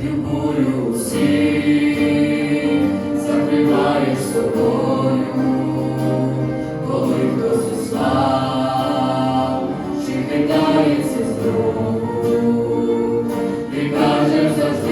Дивую усіх, закриваєш собою, коли хтось устав, з другу, ти кажеш завжди.